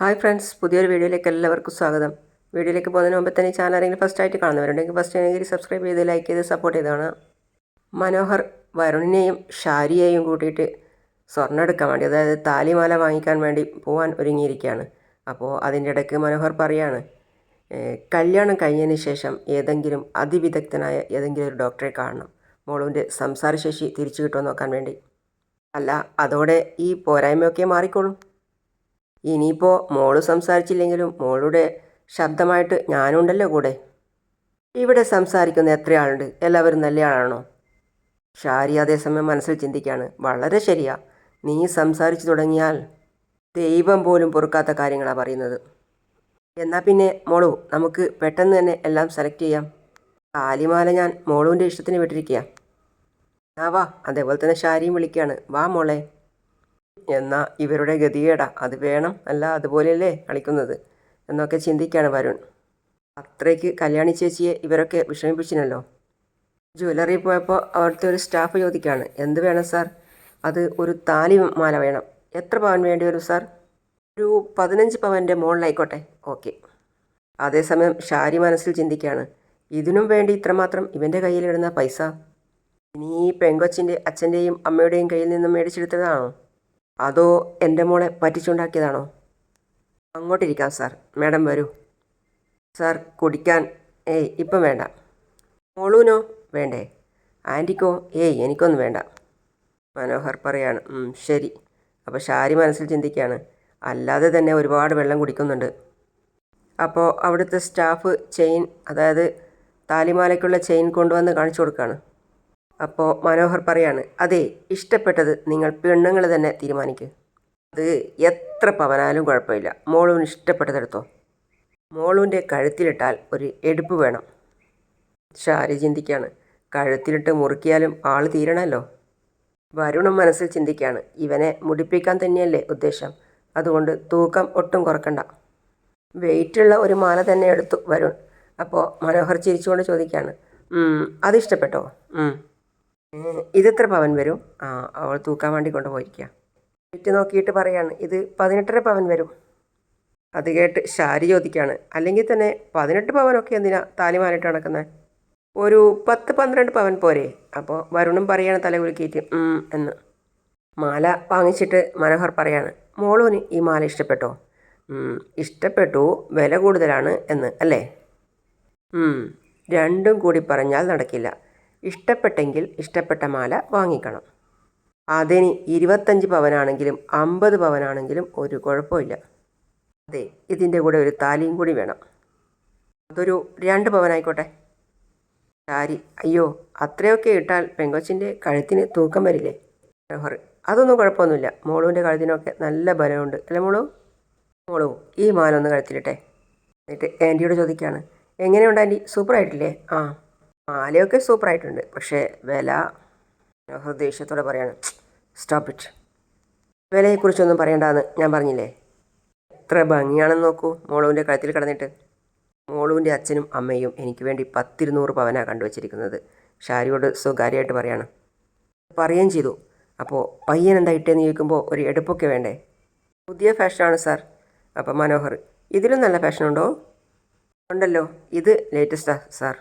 Hi friends പുതിയൊരു വീഡിയോയിലേക്ക് എല്ലാവർക്കും സ്വാഗതം. വീഡിയോയിലേക്ക് പോകുന്നതിന് മുമ്പ് തന്നെ ചാനൽ ആരെങ്കിലും ഫസ്റ്റ് ആയിട്ട് കാണുന്നവരുണ്ടെങ്കിൽ ഫസ്റ്റ് ആണെങ്കിൽ സബ്സ്ക്രൈബ് ചെയ്ത് ലൈക്ക് ചെയ്ത് സപ്പോർട്ട് ചെയ്താണ് മനോഹർ വരുണിനെയും ഷാരിയെയും കൂട്ടിയിട്ട് സ്വർണം എടുക്കാൻ വേണ്ടി അതായത് താലിമാല വാങ്ങിക്കാൻ വേണ്ടി പോകാൻ ഒരുങ്ങിയിരിക്കുകയാണ്. അപ്പോൾ അതിന്റെ ഇടയ്ക്ക് മനോഹർ പറയാണ് കല്യാണം കഴിഞ്ഞതിന് ശേഷം ഏതെങ്കിലും അതിവിദഗ്ധനായ ഏതെങ്കിലും ഒരു ഡോക്ടറെ കാണണം. മോളുവിന്റെ സംസാരശേഷി തിരിച്ചു കിട്ടുമോ നോക്കാൻ വേണ്ടി. അല്ല അതോടെ ഈ പോരായ്മയൊക്കെ മാറിക്കോളും. ഇനിയിപ്പോൾ മോൾ സംസാരിച്ചില്ലെങ്കിലും മോളുടെ ശബ്ദമായിട്ട് ഞാനുണ്ടല്ലോ കൂടെ. ഇവിടെ സംസാരിക്കുന്ന എത്ര ആളുണ്ട് എല്ലാവരും നല്ല ആളാണോ ഷാരി അതേസമയം മനസ്സിൽ ചിന്തിക്കുകയാണ് വളരെ ശരിയാ. നീ സംസാരിച്ചു തുടങ്ങിയാൽ ദൈവം പോലും പൊറുക്കാത്ത കാര്യങ്ങളാണ് പറയുന്നത്. എന്നാൽ പിന്നെ മോളു നമുക്ക് പെട്ടെന്ന് തന്നെ എല്ലാം സെലക്ട് ചെയ്യാം. കാലിമാല ഞാൻ മോളുവിന്റെ ഇഷ്ടത്തിന് വിട്ടിരിക്കുക ആ വാ. അതേപോലെ തന്നെ ഷാരിയും വിളിക്കുകയാണ്. വാ മോളെ. എന്നാ ഇവരുടെ ഗതികേടാ. അത് വേണം അല്ല അതുപോലെയല്ലേ കളിക്കുന്നത് എന്നൊക്കെ ചിന്തിക്കുകയാണ് വരുൺ. അത്രയ്ക്ക് കല്യാണി ചേച്ചിയെ ഇവരൊക്കെ വിഷമിപ്പിച്ചിനല്ലോ ജ്വല്ലറി പോയപ്പോൾ അവിടുത്തെ ഒരു സ്റ്റാഫ് ചോദിക്കുകയാണ് എന്ത് വേണം സാർ? അത് ഒരു താലി മാല വേണം. എത്ര പവൻ വേണ്ടി വരും സാർ? ഒരു പതിനഞ്ച് പവന്റെ മുകളിലായിക്കോട്ടെ ഓക്കെ. അതേസമയം ഷാരി മനസ്സിൽ ചിന്തിക്കുകയാണ് ഇതിനും വേണ്ടി ഇത്രമാത്രം ഇവന്റെ കയ്യിലിടുന്ന പൈസ? ഇനി ഈ പെങ്കൊച്ചിന്റെ അച്ഛന്റെയും അമ്മയുടെയും കയ്യിൽ നിന്നും മേടിച്ചെടുത്തതാണോ? അതോ എന്റെ മോളെ പറ്റിച്ചുണ്ടാക്കിയതാണോ? അങ്ങോട്ടിരിക്കാം സാർ. മാഡം വരൂ. സാർ കുടിക്കാൻ ഏയ് ഇപ്പം വേണ്ട. മോളൂനോ? വേണ്ടേ. ആന്റിക്കോ? ഏയ് എനിക്കൊന്നും വേണ്ട. മനോഹർ പറയാണ്. ശരി. അപ്പോൾ ഷാരി മനസ്സിൽ ചിന്തിക്കുകയാണ് അല്ലാതെ തന്നെ ഒരുപാട് വെള്ളം കുടിക്കുന്നുണ്ട്. അപ്പോൾ അവിടുത്തെ സ്റ്റാഫ് ചെയിൻ അതായത് താലിമാലയ്ക്കുള്ള ചെയിൻ കൊണ്ടുവന്ന് കാണിച്ചു കൊടുക്കുകയാണ് അപ്പോൾ മനോഹർ പറയാണ് അതെ ഇഷ്ടപ്പെട്ടത് നിങ്ങൾ പെണ്ണുങ്ങൾ തന്നെ തീരുമാനിക്കുക അത് എത്ര പവനാലും കുഴപ്പമില്ല. മോളൂന് ഇഷ്ടപ്പെട്ടതെടുത്തോ. മോളൂന്റെ കഴുത്തിലിട്ടാൽ ഒരു എടുപ്പ് വേണം. ഷാരി ചിന്തിക്കുകയാണ് കഴുത്തിലിട്ട് മുറുക്കിയാലും ആൾ തീരണമല്ലോ വരുണും മനസ്സിൽ ചിന്തിക്കുകയാണ് ഇവനെ മുടിപ്പിക്കാൻ തന്നെയല്ലേ ഉദ്ദേശം. അതുകൊണ്ട് തൂക്കം ഒട്ടും കുറക്കണ്ട. വെയിറ്റുള്ള ഒരു മാല തന്നെ എടുത്തു വരുൺ. അപ്പോൾ മനോഹർ ചിരിച്ചുകൊണ്ട് ചോദിക്കുകയാണ് "ഉം, അത് ഇഷ്ടപ്പെട്ടോ ഉം. ഏ, ഇതെത്ര പവൻ വരും? ആ അവൾ തൂക്കാൻ വേണ്ടി കൊണ്ടുപോയിരിക്കുക വിറ്റ് നോക്കിയിട്ട് പറയാണ് ഇത് പതിനെട്ടര പവൻ വരും. അത് കേട്ട് ശാരി ചോദിക്കുകയാണ് അല്ലെങ്കിൽ തന്നെ പതിനെട്ട് പവനൊക്കെ എന്തിനാ താലിമാലിട്ട് നടക്കുന്നത് ഒരു പത്ത് പന്ത്രണ്ട് പവൻ പോരെ. അപ്പോൾ വരുണും പറയാണ് തലകുലുക്കിയിട്ട് എന്ന്. മാല വാങ്ങിച്ചിട്ട് മനോഹർ പറയാണ് മോളൂന് ഈ മാല ഇഷ്ടപ്പെട്ടോ? ഇഷ്ടപ്പെട്ടു വില കൂടുതലാണ് എന്ന് അല്ലേ? രണ്ടും കൂടി പറഞ്ഞാൽ നടക്കില്ല. ഇഷ്ടപ്പെട്ടെങ്കിൽ ഇഷ്ടപ്പെട്ട മാല വാങ്ങിക്കണം. അതിന് ഇരുപത്തഞ്ച് പവനാണെങ്കിലും അമ്പത് പവനാണെങ്കിലും ഒരു കുഴപ്പമില്ല. അതെ ഇതിന്റെ കൂടെ ഒരു താലിയും കൂടി വേണം. അതൊരു രണ്ട് പവനായിക്കോട്ടെ. താരി അയ്യോ അത്രയൊക്കെ ഇട്ടാൽ പെങ്കൊച്ചിന്റെ കഴുത്തിന് തൂക്കം വരില്ലേ? മനോഹർ അതൊന്നും കുഴപ്പമൊന്നുമില്ല. മോളുവിന്റെ കഴുത്തിനൊക്കെ നല്ല ബലമുണ്ട്. അല്ലേ മോളു? മോളു ഈ മാല ഒന്ന് കഴുത്തിലിട്ടെ. എന്നിട്ട് ആന്റിയോട് ചോദിക്കുകയാണ്. എങ്ങനെയുണ്ട് ആന്റി? സൂപ്പറായിട്ടില്ലേ? ആ. മാലയൊക്കെ സൂപ്പറായിട്ടുണ്ട്. പക്ഷേ വില ഹൃദയത്തോടെ പറയാണ്. സ്റ്റോപ്പ് ഇറ്റ് വിലയെക്കുറിച്ചൊന്നും പറയണ്ടെന്ന് ഞാൻ പറഞ്ഞില്ലേ? എത്ര ഭംഗിയാണെന്ന് നോക്കൂ. മോളുവിന്റെ കഴുത്തിൽ കിടന്നിട്ട്. മോളുവിന്റെ അച്ഛനും അമ്മയും എനിക്ക് വേണ്ടി പത്തിരുന്നൂറ് പവനാണ് കണ്ടുവച്ചിരിക്കുന്നത്. ഷാരിയോട് സ്വകാര്യമായിട്ട് പറയാണ്. പറയുകയും ചെയ്തു. അപ്പോൾ പയ്യൻ എന്താ ഇട്ടേന്ന് ചോദിക്കുമ്പോൾ ഒരു എടുപ്പൊക്കെ വേണ്ടേ? പുതിയ ഫാഷനാണ് സാർ. അപ്പം മനോഹർ ഇതിലും നല്ല ഫാഷനുണ്ടോ? ഉണ്ടല്ലോ. ഇത് ലേറ്റസ്റ്റാ സാർ.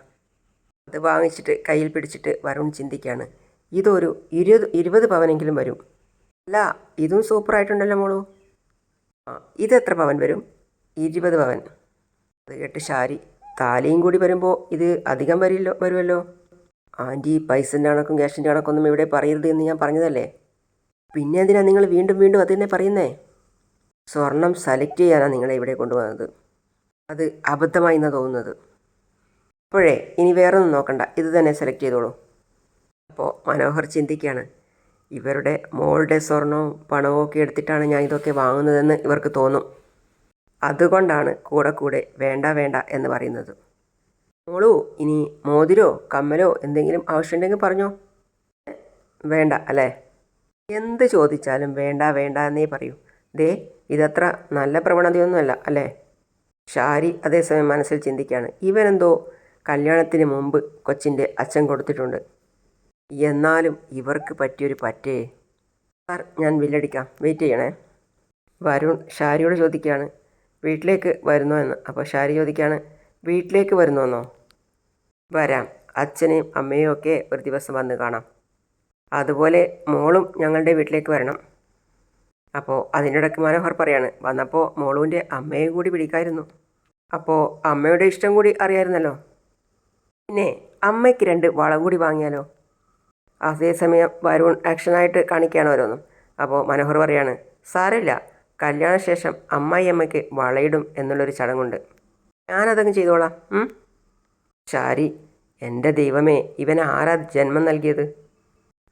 അത് വാങ്ങിച്ചിട്ട് കയ്യിൽ പിടിച്ചിട്ട് വരുൺ ചിന്തിക്കുകയാണ് ഇതൊരു ഇരുപത് ഇരുപത് പവനെങ്കിലും വരും. അല്ല ഇതും സൂപ്പറായിട്ടുണ്ടല്ലോ മോളു. ആ ഇത് എത്ര പവൻ വരും? ഇരുപത് പവൻ. അത് കേട്ട് ഷാരി താലിയും കൂടി വരുമ്പോൾ ഇത് അധികം വരില്ലോ വരുമല്ലോ ആന്റി പൈസന്റെ കണക്കും ക്യാഷിന്റെ കണക്കൊന്നും ഇവിടെ പറയരുത് എന്ന് ഞാൻ പറഞ്ഞതല്ലേ? പിന്നെ എന്തിനാണ് നിങ്ങൾ വീണ്ടും വീണ്ടും അത് തന്നെ പറയുന്നേ? സ്വർണം സെലക്ട് ചെയ്യാനാണ് നിങ്ങളെ ഇവിടെ കൊണ്ടുവന്നത്. അത് അബദ്ധമായി എന്നാണ് തോന്നുന്നത്? അപ്പോഴേ ഇനി വേറൊന്നും നോക്കണ്ട. ഇത് തന്നെ സെലക്ട് ചെയ്തോളൂ. അപ്പോൾ മനോഹർ ചിന്തിക്കുകയാണ് ഇവരുടെ മോളുടെ സ്വർണവും പണവും ഒക്കെ എടുത്തിട്ടാണ് ഞാൻ ഇതൊക്കെ വാങ്ങുന്നതെന്ന് ഇവർക്ക് തോന്നും. അതുകൊണ്ടാണ് കൂടെ കൂടെ വേണ്ട വേണ്ട എന്ന് പറയുന്നത്. മോളു ഇനി മോതിരോ കമ്മലോ എന്തെങ്കിലും ആവശ്യമുണ്ടെങ്കിൽ പറഞ്ഞോ. വേണ്ട അല്ലേ? എന്ത് ചോദിച്ചാലും വേണ്ട വേണ്ട എന്നേ പറയൂ. ദേ ഇതത്ര നല്ല പ്രവണതയൊന്നുമല്ല അല്ലേ? ഷാരി അതേസമയം മനസ്സിൽ ചിന്തിക്കുകയാണ് ഇവനെന്തോ കല്യാണത്തിന് മുമ്പ് കൊച്ചിന്റെ അച്ഛൻ കൊടുത്തിട്ടുണ്ട്. എന്നാലും ഇവർക്ക് പറ്റിയൊരു പറ്റേ. സാർ ഞാൻ ബില്ലടിക്കാം. വെയിറ്റ് ചെയ്യണേ. വരുൺ ഷാരിയോട് ചോദിക്കുകയാണ്. വീട്ടിലേക്ക് വരുന്നോ എന്ന്. അപ്പോൾ ഷാരി ചോദിക്കുകയാണ് വീട്ടിലേക്ക് വരുന്നോന്നോ വരാം. അച്ഛനെയും അമ്മയും ഒക്കെ ഒരു ദിവസം വന്ന് കാണാം. അതുപോലെ മോളും ഞങ്ങളുടെ വീട്ടിലേക്ക് വരണം. അപ്പോൾ അതിനിടയ്ക്ക് മനോഹർ പറയാണ് വന്നപ്പോൾ മോളുവിന്റെ അമ്മയും കൂടി പിടിക്കായിരുന്നു. അപ്പോൾ അമ്മയുടെ ഇഷ്ടം കൂടി അറിയായിരുന്നല്ലോ? പിന്നെ അമ്മയ്ക്ക് രണ്ട് വള കൂടി വാങ്ങിയാലോ? അതേസമയം വരുൺ ആക്ഷനായിട്ട് കാണിക്കുകയാണ് ഓരോന്നും. അപ്പോൾ മനോഹർ പറയാണ് സാരമില്ല കല്യാണശേഷം അമ്മായി അമ്മയ്ക്ക് വളയിടും എന്നുള്ളൊരു ചടങ്ങുണ്ട്. ഞാനതങ്ങ് ചെയ്തോളാം? ശാരി എന്റെ ദൈവമേ ഇവന് ആരാ ജന്മം നൽകിയത്?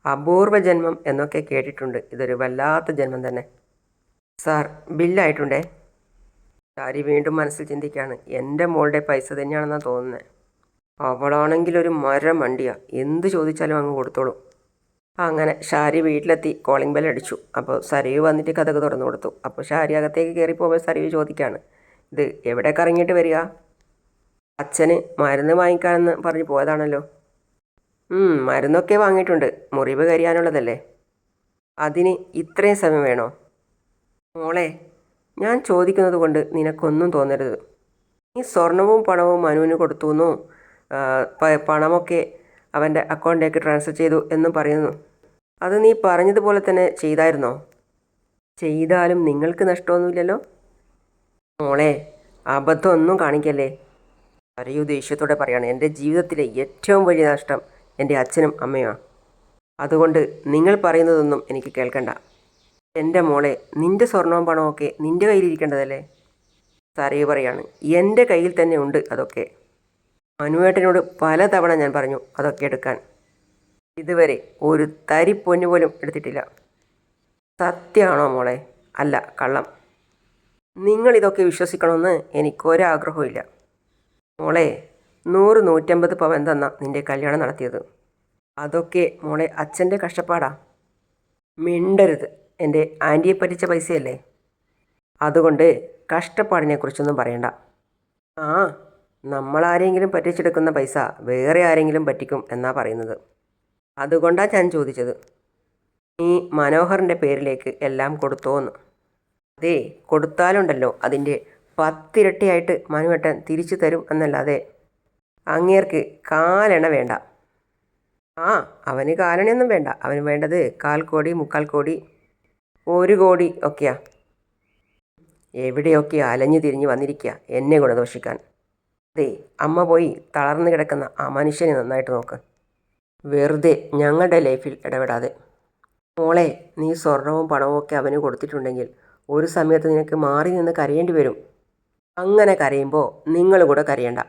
അപൂർവ ജന്മം എന്നൊക്കെ കേട്ടിട്ടുണ്ട്. ഇതൊരു വല്ലാത്ത ജന്മം തന്നെ. സാർ ബില്ലായിട്ടുണ്ടേ? ശാരി വീണ്ടും മനസ്സിൽ ചിന്തിക്കുകയാണ് എന്റെ മോളുടെ പൈസ തന്നെയാണെന്നാണ് തോന്നുന്നത് അവളാണെങ്കിൽ ഒരു മരം വണ്ടിയാ എന്ത് ചോദിച്ചാലും അങ്ങ് കൊടുത്തോളൂ. അങ്ങനെ ഷാരി വീട്ടിലെത്തി. കോളിംഗ് ബെൽ അടിച്ചു. അപ്പോൾ സരീവ് വന്നിട്ട് കഥക് തുറന്നു കൊടുത്തു. അപ്പോൾ ഷാരി അകത്തേക്ക് കയറി പോകുമ്പോൾ സരീവ് ചോദിക്കുകയാണ് ഇത് എവിടെ കറങ്ങിയിട്ട് വരിക? അച്ഛന് മരുന്ന് വാങ്ങിക്കാമെന്ന് പറഞ്ഞ് പോയതാണല്ലോ. മരുന്നൊക്കെ വാങ്ങിയിട്ടുണ്ട്. മുറിവ് കരിയാനുള്ളതല്ലേ? അതിന് ഇത്രയും സമയം വേണോ? മോളെ ഞാൻ ചോദിക്കുന്നത് കൊണ്ട് നിനക്കൊന്നും തോന്നരുത്. നീ സ്വർണവും പണവും മനുവിന് കൊടുത്തുവെന്നോ? ആ, പ- പണമൊക്കെ അവന്റെ അക്കൗണ്ടിലേക്ക് ട്രാൻസ്ഫർ ചെയ്തു എന്നും പറയുന്നു. അത് നീ പറഞ്ഞതുപോലെ തന്നെ ചെയ്തായിരുന്നോ? ചെയ്താലും നിങ്ങൾക്ക് നഷ്ടമൊന്നുമില്ലല്ലോ? മോളെ അബദ്ധമൊന്നും കാണിക്കല്ലേ? അറിയൂ ദേഷ്യത്തോടെ പറയാണ്. എന്റെ ജീവിതത്തിലെ ഏറ്റവും വലിയ നഷ്ടം എന്റെ അച്ഛനും അമ്മയുമാണ്. അതുകൊണ്ട് നിങ്ങൾ പറയുന്നതൊന്നും എനിക്ക് കേൾക്കണ്ട. എന്റെ മോളെ നിന്റെ സ്വർണവും പണമൊക്കെ നിന്റെ കയ്യിലിരിക്കേണ്ടതല്ലേ? സാറേ പറയാണ്. എന്റെ കയ്യിൽ തന്നെ ഉണ്ട് അതൊക്കെ. മനുവേട്ടനോട് പലതവണ ഞാൻ പറഞ്ഞു അതൊക്കെ എടുക്കാൻ. ഇതുവരെ ഒരു തരി പൊന്നു പോലും എടുത്തിട്ടില്ല. സത്യമാണോ മോളെ? അല്ല കള്ളം. നിങ്ങളിതൊക്കെ വിശ്വസിക്കണമെന്ന് എനിക്കൊരാഗ്രഹമില്ല മോളെ നൂറ് നൂറ്റമ്പത് പവൻ തന്ന നിന്റെ കല്യാണം നടത്തിയത്. അതൊക്കെ മോളെ അച്ഛന്റെ കഷ്ടപ്പാടാ. മിണ്ടരുത്. എന്റെ ആന്റിയെ പറ്റിച്ച പൈസയല്ലേ? അതുകൊണ്ട് കഷ്ടപ്പാടിനെക്കുറിച്ചൊന്നും പറയണ്ട. ആ നമ്മളാരെങ്കിലും പറ്റിച്ചെടുക്കുന്ന പൈസ വേറെ ആരെങ്കിലും പറ്റിക്കും എന്നാ പറയുന്നത്. അതുകൊണ്ടാണ് ഞാൻ ചോദിച്ചത്. നീ മനോഹറിന്റെ പേരിലേക്ക് എല്ലാം കൊടുത്തോന്ന്. അതേ കൊടുത്താലുണ്ടല്ലോ അതിന്റെ പത്തിരട്ടിയായിട്ട് മനുവേട്ടൻ തിരിച്ചു തരും എന്നല്ലാതെ അങ്ങേർക്ക് കാലെണ്ണ വേണ്ട. ആ അവന് കാലണയൊന്നും വേണ്ട. അവന് വേണ്ടത് കാൽ കോടി മുക്കാൽ കോടി ഒരു കോടി ഒക്കെയാ. എവിടെയൊക്കെ അലഞ്ഞു തിരിഞ്ഞ് വന്നിരിക്കുക എന്നെ ഗുണദോഷിക്കാൻ അതെ അമ്മ പോയി തളർന്നു കിടക്കുന്ന ആ മനുഷ്യനെ നന്നായിട്ട് നോക്ക്. വെറുതെ ഞങ്ങളുടെ ലൈഫിൽ ഇടപെടാതെ. മോളെ നീ സ്വർണവും പണവും ഒക്കെ അവന് കൊടുത്തിട്ടുണ്ടെങ്കിൽ ഒരു സമയത്ത് നിനക്ക് മാറി നിന്ന് കരയേണ്ടി വരും. അങ്ങനെ കരയുമ്പോൾ നിങ്ങൾ കൂടെ കരയണ്ട.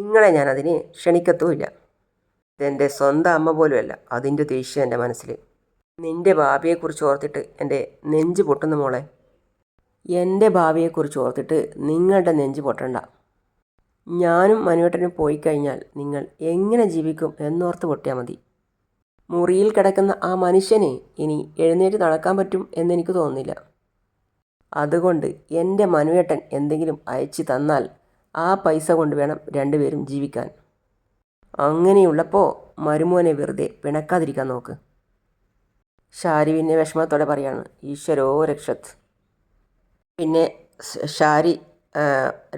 നിങ്ങളെ ഞാനതിന് ക്ഷണിക്കത്തുമില്ല. ഇതെന്റെ സ്വന്തം അമ്മ പോലുമല്ല അതിന്റെ ദേഷ്യം എന്റെ മനസ്സിൽ നിന്റെ ഭാവിയെക്കുറിച്ച് ഓർത്തിട്ട് എന്റെ നെഞ്ച് പൊട്ടുന്നു മോളെ. എന്റെ ഭാവിയെക്കുറിച്ച് ഓർത്തിട്ട് നിങ്ങളുടെ നെഞ്ച് പൊട്ടണ്ട. ഞാനും മനുവേട്ടനും പോയി കഴിഞ്ഞാൽ നിങ്ങൾ എങ്ങനെ ജീവിക്കും എന്നോർത്ത് പൊട്ടിയാൽ മതി. മുറിയിൽ കിടക്കുന്ന ആ മനുഷ്യനെ ഇനി എഴുന്നേറ്റ് നടക്കാൻ പറ്റും എന്നെനിക്ക് തോന്നുന്നില്ല. അതുകൊണ്ട് എന്റെ മനുവേട്ടൻ എന്തെങ്കിലും അയച്ചു തന്നാൽ ആ പൈസ കൊണ്ട് വേണം രണ്ടുപേരും ജീവിക്കാൻ. അങ്ങനെയുള്ളപ്പോൾ മരുമോനെ വെറുതെ പിണക്കാതിരിക്കാൻ നോക്ക്. ഷാരി പിന്നെ വിഷമത്തോടെ പറയാണ് ഈശ്വരോ രക്ഷത്ത്. പിന്നെ ഷാരി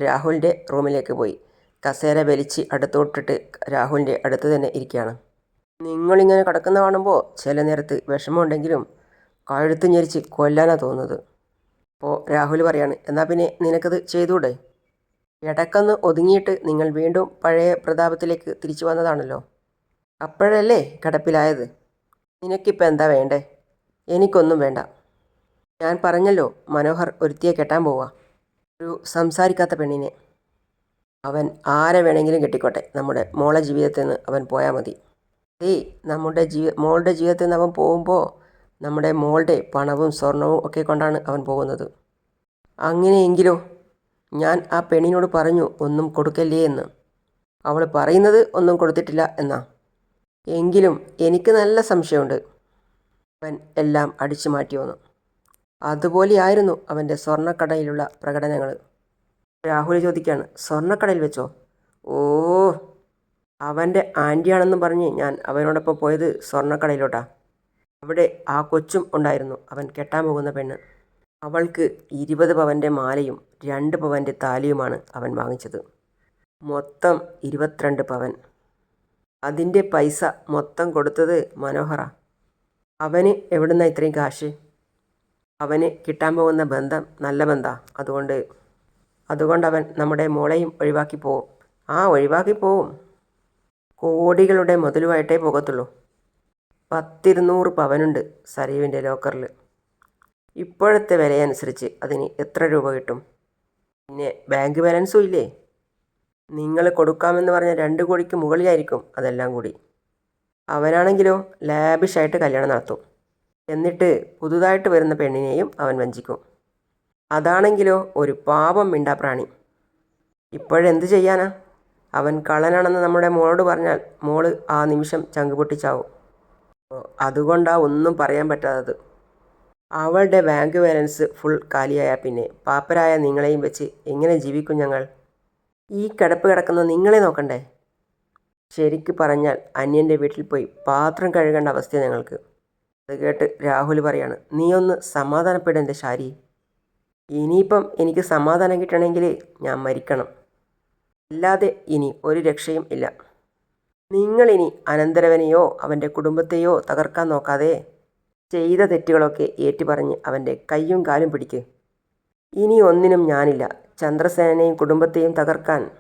രാഹുലിന്റെ റൂമിലേക്ക് പോയി. കസേര വലിച്ച് അടുത്തോട്ടിട്ട് രാഹുലിന്റെ അടുത്ത് തന്നെ ഇരിക്കുകയാണ്. നിങ്ങളിങ്ങനെ കിടക്കുന്ന കാണുമ്പോൾ ചില നേരത്ത് വിഷമമുണ്ടെങ്കിലും കഴുത്ത് ഞെരിച്ച് കൊല്ലാനാണ് തോന്നുന്നത്. അപ്പോൾ രാഹുൽ പറയാണ് എന്നാൽ പിന്നെ നിനക്കത് ചെയ്തൂടെ ഇടക്കൊന്ന് ഒതുങ്ങിയിട്ട് നിങ്ങൾ വീണ്ടും പഴയ പ്രതാപത്തിലേക്ക് തിരിച്ചു വന്നതാണല്ലോ. അപ്പോഴല്ലേ കിടപ്പിലായത്? നിനക്കിപ്പോൾ എന്താ വേണ്ടേ? എനിക്കൊന്നും വേണ്ട. ഞാൻ പറഞ്ഞല്ലോ മനോഹർ ഒരുത്തിയെ കെട്ടാൻ പോവാ. ഒരു സംസാരിക്കാത്ത പെണ്ണിനെ അവൻ ആരെ വേണമെങ്കിലും കെട്ടിക്കോട്ടെ. നമ്മുടെ മോളെ ജീവിതത്തിൽ നിന്ന് അവൻ പോയാൽ മതി. ഏയ് നമ്മുടെ ജീവി മോളുടെ ജീവിതത്തിൽ നിന്ന് അവൻ പോകുമ്പോൾ നമ്മുടെ മോളുടെ പണവും സ്വർണവും ഒക്കെ കൊണ്ടാണ് അവൻ പോകുന്നത്. അങ്ങനെയെങ്കിലോ ഞാൻ ആ പെണ്ണിനോട് പറഞ്ഞു ഒന്നും കൊടുക്കല്ലേ എന്ന്. അവൾ പറയുന്നത് ഒന്നും കൊടുത്തിട്ടില്ല എന്നാ. എങ്കിലും എനിക്ക് നല്ല സംശയമുണ്ട്. അവൻ എല്ലാം അടിച്ചു മാറ്റിയോന്ന് അതുപോലെയായിരുന്നു അവന്റെ സ്വർണക്കടയിലുള്ള പ്രകടനങ്ങൾ. രാഹുൽ ചോദിക്കുകയാണ് സ്വർണക്കടയിൽ വെച്ചോ? ഓ അവന്റെ ആന്റിയാണെന്ന് പറഞ്ഞ് ഞാൻ അവനോടൊപ്പം പോയത് സ്വർണക്കടയിലോട്ടാ. അവിടെ ആ കൊച്ചും ഉണ്ടായിരുന്നു അവൻ കെട്ടാൻ പോകുന്ന പെണ്ണ്. അവൾക്ക് ഇരുപത് പവന്റെ മാലയും രണ്ട് പവന്റെ താലിയുമാണ് അവൻ വാങ്ങിച്ചത്. മൊത്തം ഇരുപത്തിരണ്ട് പവൻ. അതിന്റെ പൈസ മൊത്തം കൊടുത്തത് മനോഹറ. അവന് എവിടുന്ന ഇത്രയും കാശ്? അവന് കിട്ടാൻ പോകുന്ന ബന്ധം നല്ല ബന്ധാ. അതുകൊണ്ട് അതുകൊണ്ട് അവൻ നമ്മുടെ മോളെയും ഒഴിവാക്കി പോവും. ആ ഒഴിവാക്കി പോവും. കോടികളുടെ മുതലുമായിട്ടേ പോകത്തുള്ളൂ. പത്തിരുന്നൂറ് പവനുണ്ട് സരീവിന്റെ ലോക്കറിൽ. ഇപ്പോഴത്തെ വിലയനുസരിച്ച് അതിന് എത്ര രൂപ കിട്ടും? പിന്നെ ബാങ്ക് ബാലൻസും ഇല്ലേ? നിങ്ങൾ കൊടുക്കാമെന്ന് പറഞ്ഞ രണ്ട് കോടിക്ക് മുകളിലായിരിക്കും അതെല്ലാം കൂടി. അവനാണെങ്കിലോ ലാബിഷായിട്ട് കല്യാണം നടത്തും. എന്നിട്ട് പുതുതായിട്ട് വരുന്ന പെണ്ണിനെയും അവൻ വഞ്ചിക്കും. അതാണെങ്കിലോ ഒരു പാപം മിണ്ടാപ്രാണി ഇപ്പോഴെന്ത് ചെയ്യാനാ? അവൻ കളനാണെന്ന് നമ്മുടെ മോളോട് പറഞ്ഞാൽ മോൾ ആ നിമിഷം ചങ്ക് പൊട്ടിച്ചാവും. അതുകൊണ്ടാ ഒന്നും പറയാൻ പറ്റാത്തത്. അവളുടെ ബാങ്ക് ബാലൻസ് ഫുൾ കാലിയായാൽ പിന്നെ. പാപ്പരായ നിങ്ങളെയും വെച്ച് എങ്ങനെ ജീവിക്കും ഞങ്ങൾ? ഈ കിടപ്പ് കിടക്കുന്ന നിങ്ങളെ നോക്കണ്ടേ? ശരിക്ക് പറഞ്ഞാൽ അന്യന്റെ വീട്ടിൽ പോയി പാത്രം കഴുകേണ്ട അവസ്ഥ ഞങ്ങൾക്ക്. അത് കേട്ട് രാഹുൽ പറയാണ് നീ ഒന്ന് സമാധാനപ്പെടേണ്ട ശാരി ഇനിയിപ്പം എനിക്ക് സമാധാനം കിട്ടണമെങ്കിൽ ഞാൻ മരിക്കണം. അല്ലാതെ ഇനി ഒരു രക്ഷയും ഇല്ല. നിങ്ങളിനി അനന്തരവനെയോ അവന്റെ കുടുംബത്തെയോ തകർക്കാൻ നോക്കാതെ ചെയ്ത തെറ്റുകളൊക്കെ ഏറ്റുപറഞ്ഞ് അവന്റെ കൈയും കാലും പിടിക്ക്. ഇനി ഒന്നിനും ഞാനില്ല. ചന്ദ്രസേനയും കുടുംബത്തെയും തകർക്കാൻ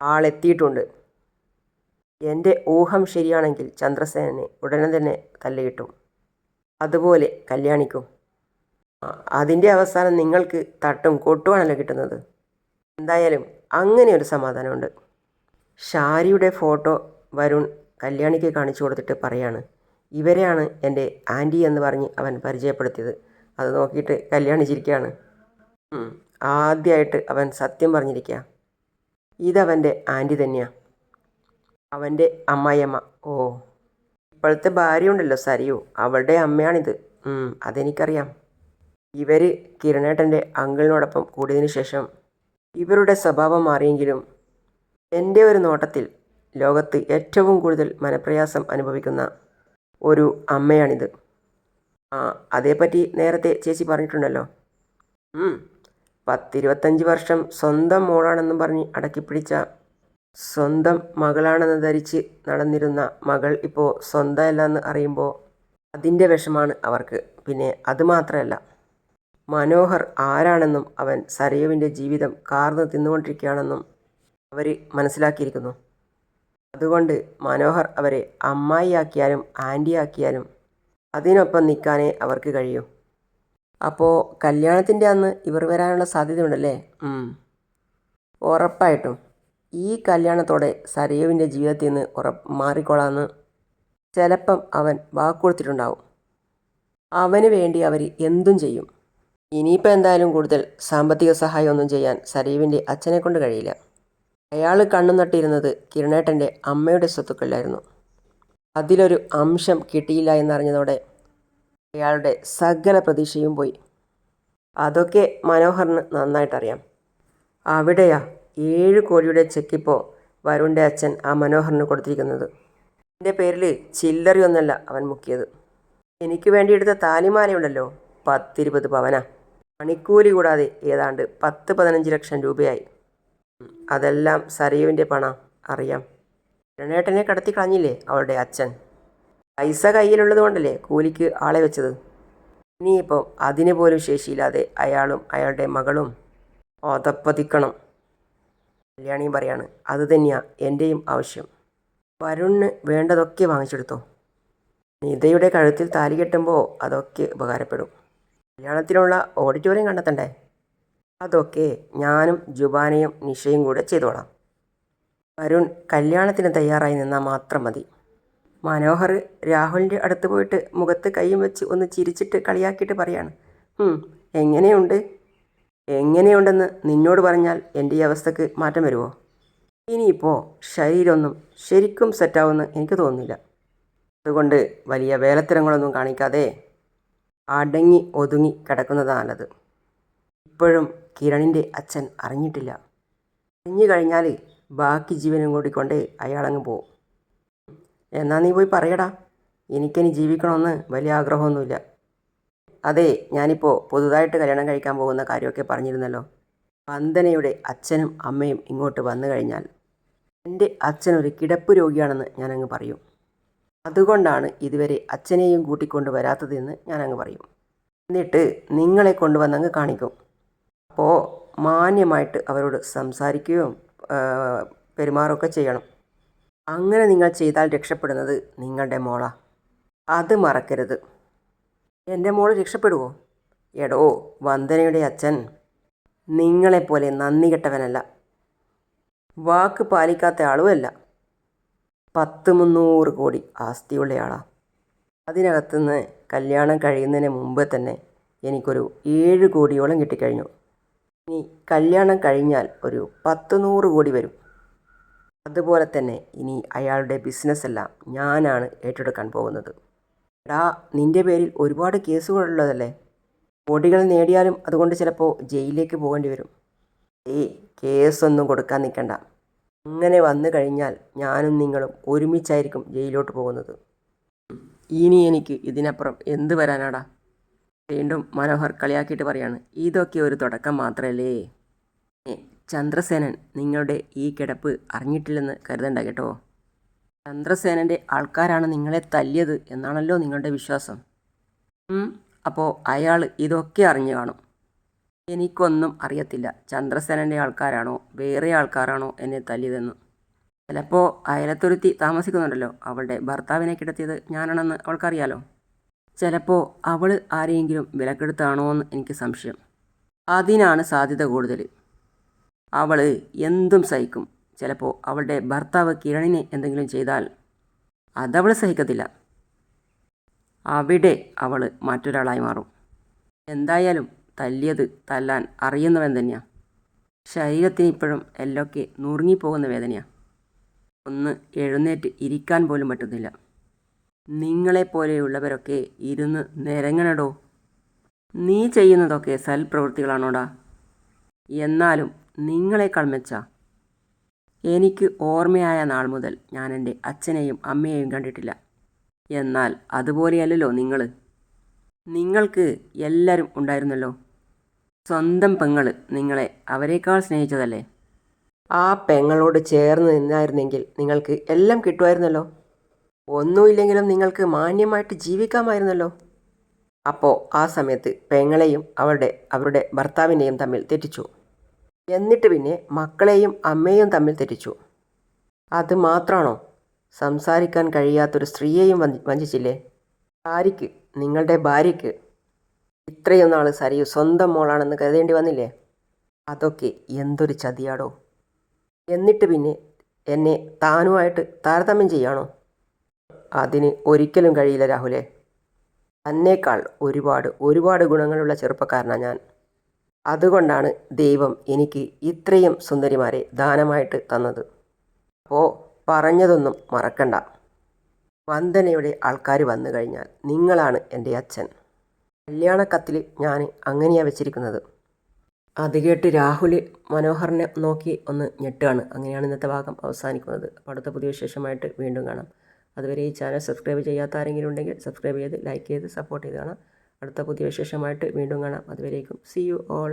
ആളെത്തിയിട്ടുണ്ട് എന്റെ ഊഹം ശരിയാണെങ്കിൽ ചന്ദ്രസേനനെ ഉടനെ തന്നെ തല്ലുകിട്ടും അതുപോലെ കല്യാണിക്കും. അതിന്റെ അവസാനം നിങ്ങൾക്ക് തട്ടും കൊട്ടുവാണല്ലോ കിട്ടുന്നത്. എന്തായാലും അങ്ങനെ ഒരു സമാധാനമുണ്ട്. ഷാരിയുടെ ഫോട്ടോ വരുൺ കല്യാണിക്ക് കാണിച്ചു കൊടുത്തിട്ട് പറയാണ് ഇവരെയാണ് എന്റെ ആന്റി എന്ന് പറഞ്ഞ് അവൻ പരിചയപ്പെടുത്തിയത്. അത് നോക്കിയിട്ട് കല്യാണി ചിരിക്കുകയാണ്. ഉം, ആദ്യമായിട്ട് അവൻ സത്യം പറഞ്ഞിരിക്കുക. ഇതവന്റെ ആന്റി തന്നെയാണ് അവന്റെ അമ്മായിയമ്മ. ഓ ഇപ്പോഴത്തെ ഭാര്യ ഉണ്ടല്ലോ സരിയു. അവളുടെ അമ്മയാണിത്. അതെനിക്കറിയാം. ഇവർ കിരണേട്ടന്റെ അങ്കിളിനോടൊപ്പം കൂടിയതിനു ശേഷം ഇവരുടെ സ്വഭാവം മാറിയെങ്കിലും എന്റെ ഒരു നോട്ടത്തിൽ ലോകത്ത് ഏറ്റവും കൂടുതൽ മനപ്രയാസം അനുഭവിക്കുന്ന ഒരു അമ്മയാണിത്. ആ അതേപ്പറ്റി നേരത്തെ ചേച്ചി പറഞ്ഞിട്ടുണ്ടല്ലോ. പത്തിരുപത്തഞ്ച് വർഷം സ്വന്തം മോളാണെന്നും പറഞ്ഞ് അടക്കിപ്പിടിച്ച സ്വന്തം മകളാണെന്ന് ധരിച്ച് നടന്നിരുന്ന മകൾ ഇപ്പോൾ സ്വന്തമല്ലെന്ന് അറിയുമ്പോൾ അതിന്റെ വിഷമാണ് അവർക്ക്. പിന്നെ അതുമാത്രമല്ല മനോഹർ ആരാണെന്നും അവൻ സരയുവിന്റെ ജീവിതം കാർന്ന് തിന്നുകൊണ്ടിരിക്കുകയാണെന്നും അവർ മനസ്സിലാക്കിയിരിക്കുന്നു. അതുകൊണ്ട് മനോഹർ അവരെ അമ്മായിയാക്കിയാലും ആന്റിയാക്കിയാലും അതിനൊപ്പം നിൽക്കാനേ അവർക്ക് കഴിയൂ. അപ്പോൾ കല്യാണത്തിന്റെ അന്ന് ഇവർ വരാനുള്ള സാധ്യതയുണ്ടല്ലേ. ഉറപ്പായിട്ടും. ഈ കല്യാണത്തോടെ സരയുവിന്റെ ജീവിതത്തിൽ നിന്ന് ഉറപ്പ് മാറിക്കൊള്ളാമെന്ന് ചിലപ്പം അവൻ വാക്കുകൊടുത്തിട്ടുണ്ടാവും. അവന് വേണ്ടി അവർ എന്തും ചെയ്യും. ഇനിയിപ്പോൾ എന്തായാലും കൂടുതൽ സാമ്പത്തിക സഹായമൊന്നും ചെയ്യാൻ സരീവിന്റെ അച്ഛനെ കൊണ്ട് കഴിയില്ല. അയാൾ കണ്ണു നട്ടിരുന്നത് കിരണേട്ടന്റെ അമ്മയുടെ സ്വത്തുക്കളിലായിരുന്നു. അതിലൊരു അംശം കിട്ടിയില്ല എന്നറിഞ്ഞതോടെ അയാളുടെ സകല പ്രതീക്ഷയും പോയി. അതൊക്കെ മനോഹറിന് നന്നായിട്ടറിയാം. അവിടെയാ ഏഴ് കോടിയുടെ ചെക്കിപ്പോൾ വരുണിന്റെ അച്ഛൻ ആ മനോഹറിന് കൊടുത്തിരിക്കുന്നത്. എന്റെ പേരിൽ ചില്ലറിയൊന്നല്ല അവൻ മുക്കിയത്. എനിക്ക് വേണ്ടി എടുത്ത താലിമാലയുണ്ടല്ലോ പത്തിരുപത് പവന. പണിക്കൂലി കൂടാതെ ഏതാണ്ട് പത്ത് പതിനഞ്ച് ലക്ഷം രൂപയായി. അതെല്ലാം സരയുവിന്റെ പണം അറിയാം. രണേട്ടനെ കടത്തി കളഞ്ഞില്ലേ അവളുടെ അച്ഛൻ? പൈസ കയ്യിലുള്ളത് കൊണ്ടല്ലേ കൂലിക്ക് ആളെ വെച്ചത്? ഇനിയിപ്പം അതിന് പോലും ശേഷിയില്ലാതെ അയാളും അയാളുടെ മകളും ഒതപ്പതിക്കണം കല്യാണിയും പറയാണ് അത് തന്നെയാണ് എന്റെയും ആവശ്യം. വരുണിന് വേണ്ടതൊക്കെ വാങ്ങിച്ചെടുത്തോ. നിതയുടെ കഴുത്തിൽ താലി കെട്ടുമ്പോൾ അതൊക്കെ ഉപകാരപ്പെടും. കല്യാണത്തിനുള്ള ഓഡിറ്റോറിയം കണ്ടെത്തണ്ടേ? അതൊക്കെ ഞാനും ജുബാനയും നിഷയും കൂടെ ചെയ്തോളാം. വരുൺ കല്യാണത്തിന് തയ്യാറായി നിന്നാൽ മാത്രം മതി. മനോഹർ രാഹുലിന്റെ അടുത്ത് പോയിട്ട് മുഖത്ത് കൈയും വെച്ച് ഒന്ന് ചിരിച്ചിട്ട് കളിയാക്കിയിട്ട് പറയാണ് "ഹും, എങ്ങനെയുണ്ട്? എങ്ങനെയുണ്ടെന്ന് നിന്നോട് പറഞ്ഞാൽ എന്റെ ഈ അവസ്ഥക്ക് മാറ്റം വരുമോ? ഇനിയിപ്പോൾ ശരീരമൊന്നും ശരിക്കും സെറ്റാവുമെന്ന് എനിക്ക് തോന്നുന്നില്ല. അതുകൊണ്ട് വലിയ വേലത്തരങ്ങളൊന്നും കാണിക്കാതെ അടങ്ങി ഒതുങ്ങി കിടക്കുന്നതാണ് നല്ലത് ഇപ്പോഴും കിരണിന്റെ അച്ഛൻ അറിഞ്ഞിട്ടില്ല. അറിഞ്ഞു കഴിഞ്ഞാൽ ബാക്കി ജീവനും കൂടി കൊണ്ട് അയാളങ്ങ് പോകും എന്നാൽ നീ പോയി പറയടാ. എനിക്കിനി ജീവിക്കണമെന്ന് വലിയ ആഗ്രഹമൊന്നുമില്ല. അതെ ഞാനിപ്പോൾ പുതുതായിട്ട് കല്യാണം കഴിക്കാൻ പോകുന്ന കാര്യമൊക്കെ പറഞ്ഞിരുന്നല്ലോ. വന്ദനയുടെ അച്ഛനും അമ്മയും ഇങ്ങോട്ട് വന്നു കഴിഞ്ഞാൽ എന്റെ അച്ഛനൊരു കിടപ്പ് രോഗിയാണെന്ന് ഞാനങ്ങ് പറയും. അതുകൊണ്ടാണ് ഇതുവരെ അച്ഛനെയും കൂട്ടിക്കൊണ്ട് വരാത്തതെന്ന് ഞാനങ്ങ് പറയും. എന്നിട്ട് നിങ്ങളെ കൊണ്ടുവന്നങ്ങ് കാണിക്കും. അപ്പോൾ മാന്യമായിട്ട് അവരോട് സംസാരിക്കുകയും പെരുമാറുകയൊക്കെ ചെയ്യണം. അങ്ങനെ നിങ്ങൾ ചെയ്താൽ രക്ഷപ്പെടുന്നത് നിങ്ങളുടെ മോളാ. അത് മറക്കരുത്. എന്റെ മോൾ രക്ഷപ്പെടുവോ? എടോ വന്ദനയുടെ അച്ഛൻ. നിങ്ങളെപ്പോലെ നന്ദി കെട്ടവനല്ല വാക്ക് പാലിക്കാത്ത ആളുമല്ല. പത്ത് മുന്നൂറ് കോടി ആസ്തിയുള്ളയാളാ. അതിനകത്തുനിന്ന് കല്യാണം കഴിയുന്നതിന് മുമ്പ് തന്നെ എനിക്കൊരു ഏഴ് കോടിയോളം കിട്ടിക്കഴിഞ്ഞു. ഇനി കല്യാണം കഴിഞ്ഞാൽ ഒരു പത്ത് നൂറ് കോടി വരും. അതുപോലെ തന്നെ ഇനി അയാളുടെ ബിസിനസ്സെല്ലാം ഞാനാണ് ഏറ്റെടുക്കാൻ പോകുന്നത്. എടാ നിന്റെ പേരിൽ ഒരുപാട് കേസുകളുള്ളതല്ലേ? കോടികൾ നേടിയാലും അതുകൊണ്ട് ചിലപ്പോൾ ജയിലിലേക്ക് പോകേണ്ടി വരും. ഏയ് കേസൊന്നും കൊടുക്കാൻ നിൽക്കണ്ട അങ്ങനെ വന്നു കഴിഞ്ഞാൽ ഞാനും നിങ്ങളും ഒരുമിച്ചായിരിക്കും ജയിലോട്ട് പോകുന്നത്. ഇനി എനിക്ക് ഇതിനപ്പുറം എന്ത് വരാനാടാ? വീണ്ടും മനോഹർ കളിയാക്കിയിട്ട് പറയാണ് ഇതൊക്കെ ഒരു തുടക്കം മാത്രമല്ലേ ചന്ദ്രസേനൻ നിങ്ങളുടെ ഈ കിടപ്പ് അറിഞ്ഞിട്ടില്ലെന്ന് കരുതണ്ട കേട്ടോ. ചന്ദ്രസേനന്റെ ആൾക്കാരാണ് നിങ്ങളെ തല്ലിയത് എന്നാണല്ലോ നിങ്ങളുടെ വിശ്വാസം. അപ്പോൾ അയാൾ ഇതൊക്കെ അറിഞ്ഞു കാണും. എനിക്കൊന്നും അറിയത്തില്ല ചന്ദ്രസേനന്റെ ആൾക്കാരാണോ വേറെ ആൾക്കാരാണോ എന്നെ തല്ലിയതെന്ന്. ചിലപ്പോൾ അയലത്തൊരുത്തി താമസിക്കുന്നുണ്ടല്ലോ അവളുടെ ഭർത്താവിനെ കിടത്തിയത് ഞാനാണെന്ന് അവൾക്കറിയാലോ. ചിലപ്പോൾ അവൾ ആരെയെങ്കിലും വിലക്കെടുത്താണോ എന്ന് എനിക്ക് സംശയം. അതിനാണ് സാധ്യത കൂടുതൽ. അവൾ എന്തും സഹിക്കും. ചിലപ്പോൾ അവളുടെ ഭർത്താവ് കിരണിനെ എന്തെങ്കിലും ചെയ്താൽ അതവൾ സഹിക്കത്തില്ല. അവിടെ അവൾ മറ്റൊരാളായി മാറും. എന്തായാലും തല്ലിയത് തല്ലാൻ അറിയുന്നവൻ തന്നെയാണ് ശരീരത്തിന് ഇപ്പോഴും എല്ലൊക്കെ നുറുങ്ങിപ്പോകുന്ന വേദനയാണ് ഒന്ന് എഴുന്നേറ്റ് ഇരിക്കാൻ പോലും പറ്റുന്നില്ല. നിങ്ങളെപ്പോലെയുള്ളവരൊക്കെ ഇരുന്ന് നിരങ്ങണടോ നീ ചെയ്യുന്നതൊക്കെ സൽപ്രവൃത്തികളാണോടാ? എന്നാലും നിങ്ങളെ മെച്ച. എനിക്ക് ഓർമ്മയായ നാൾ മുതൽ ഞാൻ എന്റെ അച്ഛനെയും അമ്മയെയും കണ്ടിട്ടില്ല. എന്നാൽ അതുപോലെയല്ലല്ലോ നിങ്ങൾ നിങ്ങൾക്ക് എല്ലാവരും ഉണ്ടായിരുന്നല്ലോ. സ്വന്തം പെങ്ങൾ നിങ്ങളെ അവരെക്കാൾ സ്നേഹിച്ചതല്ലേ? ആ പെങ്ങളോട് ചേർന്ന് നിന്നായിരുന്നെങ്കിൽ നിങ്ങൾക്ക് എല്ലാം കിട്ടുമായിരുന്നല്ലോ. ഒന്നുമില്ലെങ്കിലും നിങ്ങൾക്ക് മാന്യമായിട്ട് ജീവിക്കാമായിരുന്നല്ലോ. അപ്പോൾ ആ സമയത്ത് പെങ്ങളെയും അവരുടെ അവരുടെ ഭർത്താവിനെയും തമ്മിൽ തെറ്റിച്ചു. എന്നിട്ട് പിന്നെ മക്കളെയും അമ്മയും തമ്മിൽ തെറ്റിച്ചു. അത് മാത്രമാണോ സംസാരിക്കാൻ കഴിയാത്തൊരു സ്ത്രീയെയും വഞ്ചി- വഞ്ചിച്ചില്ലേ? ഭാര്യയ്ക്ക് നിങ്ങളുടെ ഭാര്യയ്ക്ക്. ഇത്രയും നാൾ സരിയു സ്വന്തം മോളാണെന്ന് കരുതേണ്ടി വന്നില്ലേ? അതൊക്കെ എന്തൊരു ചതിയാടോ? എന്നിട്ട് പിന്നെ എന്നെ താനുമായിട്ട് താരതമ്യം ചെയ്യാണോ? അതിന് ഒരിക്കലും കഴിയില്ല രാഹുലേ. തന്നേക്കാൾ ഒരുപാട് ഒരുപാട് ഗുണങ്ങളുള്ള ചെറുപ്പക്കാരനാണ് ഞാൻ. അതുകൊണ്ടാണ് ദൈവം എനിക്ക് ഇത്രയും സുന്ദരിമാരെ ദാനമായിട്ട് തന്നത്. അപ്പോൾ പറഞ്ഞതൊന്നും മറക്കണ്ട. വന്ദനയുടെ ആൾക്കാർ വന്നു കഴിഞ്ഞാൽ നിങ്ങളാണ് എന്റെ അച്ഛൻ. കല്യാണക്കത്തിൽ ഞാൻ അങ്ങനെയാണ് വെച്ചിരിക്കുന്നത്. അത് കേട്ട് രാഹുൽ മനോഹറിനെ നോക്കി ഒന്ന് ഞെട്ടുകയാണ്. അങ്ങനെയാണ് ഇന്നത്തെ ഭാഗം അവസാനിക്കുന്നത്. അടുത്ത പുതിയ വിശേഷമായിട്ട് വീണ്ടും കാണാം. അതുവരെ ഈ ചാനൽ സബ്സ്ക്രൈബ് ചെയ്യാത്ത ആരെങ്കിലും ഉണ്ടെങ്കിൽ സബ്സ്ക്രൈബ് ചെയ്ത് ലൈക്ക് ചെയ്ത് സപ്പോർട്ട് ചെയ്ത് കാണാം. അടുത്ത പുതിയ വിശേഷമായിട്ട് വീണ്ടും കാണാം. അതുവരേക്കും സി യു ഓൾ